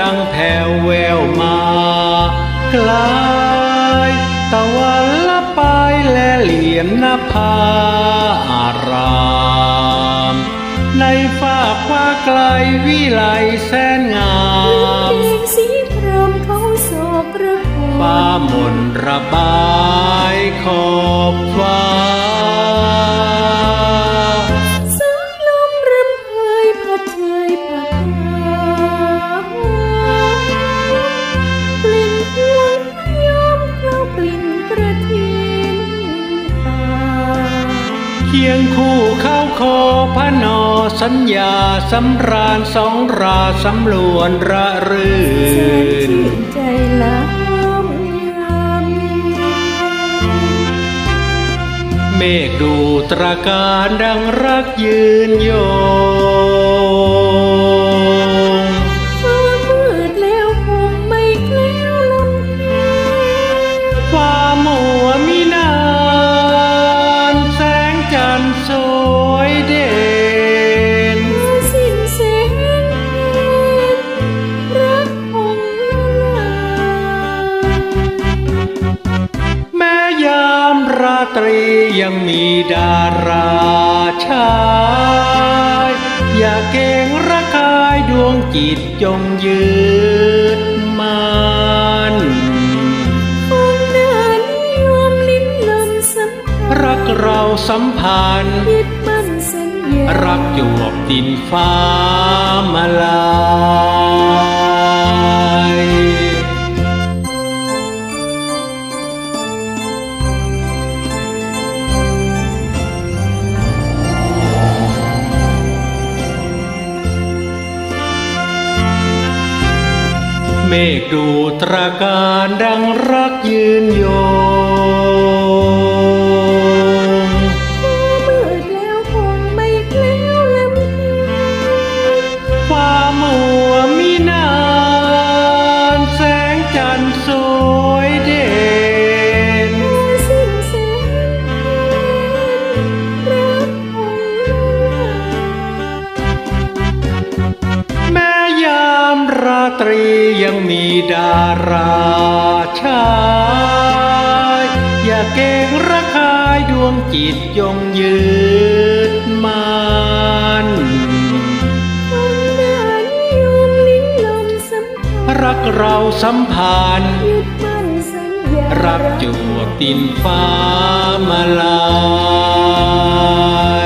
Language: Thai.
ดังแผ่วแววมากลายตะวันละปายและเหรียญนภาอาราม ในฝากว่าไกลวิไลแสนงามแสงสีเริ่มเฟ้ามนระบา ผู้เข้าคอพระนอสัญญาสำราญสองราสำลวนระรื่นใจลำยำเมฆดูตราการดังรักยืนโย สวยเด่นเสิ้นแสงรักคงลายแม้ยามราตรียังมีดาราชาย อย่าเก่งระกายดวงจิตจงยืน สัมพันธ์ยึดมั่นสัญญารักจวบดินฟ้ามาลายเมฆดูตราการดังรักยืนโยง ตรียังมีดาราชายอย่าเก่งระคายดวงจิตยงยืดมันคงนานนิยมลิ้นลมสัมผัสรักเราสัมพันธ์ยึดมั่นสัญญารักจวบดินฟ้ามาลาย